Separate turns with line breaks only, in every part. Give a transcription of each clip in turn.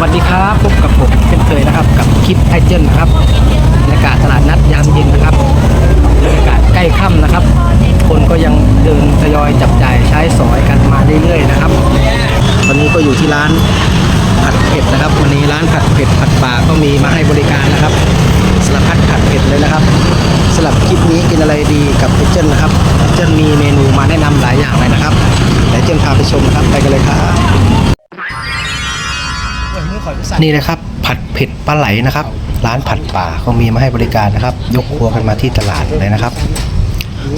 วัสดีครับพบกับผมเป็นเคยนะครับ กับคลิปไอเจนนะครับบรรยากาศตลาดนัดยามเย็นนะครับบรรยากาศใกล้ค่ำนะครับ คนก็ยังเดินทยอยจับจ่ายใช้สอยกันมาเรื่อยๆนะครับตอนนี้ก็อยู่ที่ร้านผัดเผ็ดนะครับ วันนี้ร้านผัดเผ็ดผัดป่าก็มีมาให้บริการนะครับสลับผัดผัดเผ็ดเลยนะครับสลับคลิปนี้กินอะไรดีกับไอเจนนะครับไอเจนมีเมนูมาแนะนำหลายอย่างเลยนะครับไอเจนพาไปชมนะครับไปกันเลยครับ
นี่นะครับ ผัดเผ็ดปลาไหลนะครับ ร้านผัดป่าก็มีมาให้บริการนะครับ ยกครัวกันมาที่ตลาดเลยนะครับ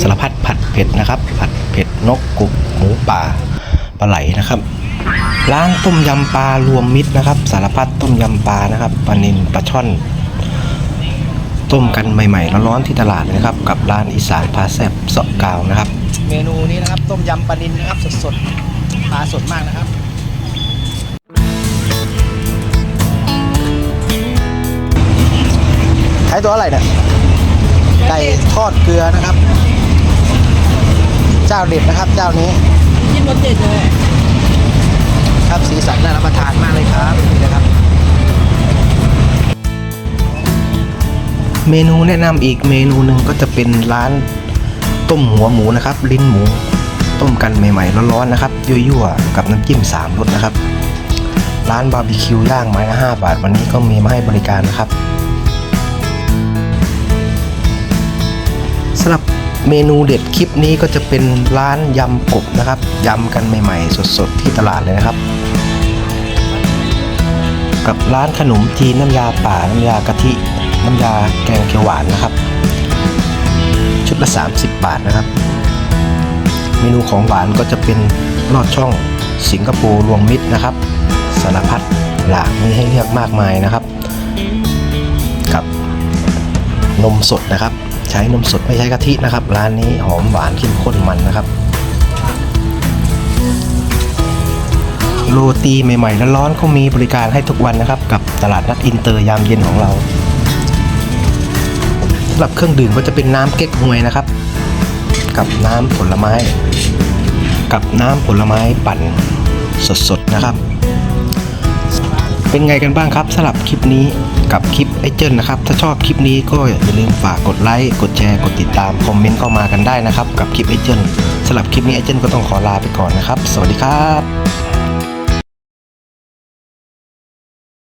สารพัดผัดเผ็ดนะครับ ผัดเผ็ดนกกุกหมูป่าปลาไหลนะครับร้านต้มยำปลารวมมิตรนะครับ สารพัดต้มยำปลานะครับปลานิลปลาช่อน ต้มกันใหม่ๆร้อนๆที่ตลาดเลยนะครับ กับร้านอีสานพาแซบเสาะกาวนะครับ
เมนูนี้นะครับ ต้มยำปลานิลนะครับสดๆปลาสดมากนะครับ ตัวอะไรเนี่ยไก่ทอดเกลือนะครับ เจ้าเด็ดนะครับ เจ้านี้กินรสเด็ดเลยครับสีสันน่ารับประทานมากเลยครับนี่นะครับ
เมนูแนะนำอีกเมนูหนึ่งก็จะเป็นร้านต้มหัวหมูนะครับ ลิ้นหมู ต้มกันใหม่ๆร้อนๆนะครับยั่วๆกับน้ำจิ้มสามรสนะครับ ร้านบาร์บีคิวย่างไม้ละห้าบาท วันนี้ก็มีมาให้บริการนะครับำหรับเมนูเด็ดคลิปนี้ก็จะเป็นร้านยำกบนะครับยำกันใหม่ ๆ สดๆที่ตลาดเลยนะครับ กับร้านขนมจีนน้ำยาป่าน้ำยากะทิ น้ำยาแกงเขียวหวานนะครับ ชุดละ 30 บาทนะครับ เมนูของหวานก็จะเป็นลอดช่องสิงคโปร์รวมมิตรนะครับสารพัดหลากมีให้เลือกมากมายนะครับ กับนมสดนะครับ ใช้นมสดไม่ใช้กะทินะครับ ร้านนี้หอมหวานเข้มข้นมันนะครับ โรตีใหม่ๆและร้อนๆก็มีบริการให้ทุกวันนะครับ กับตลาดนัดอินเตอร์ยามเย็นของเราสำหรับเครื่องดื่มก็จะเป็นน้ำเก๊กฮวยนะครับ กับน้ำผลไม้ กับน้ำผลไม้ปั่นสดๆนะครับ เป็นไงกันบ้างครับสำหรับคลิปนี้กับคลิปไอเจนนะครับ ถ้าชอบคลิปนี้ก็อย่าลืมฝากกดไลค์กดแชร์กดติดตามคอมเมนต์เข้ามากันได้นะครับ กับคลิปไอเจนสำหรับคลิปนี้ไอเจนก็ต้องขอลาไปก่อนนะครับ สวัสดีครับ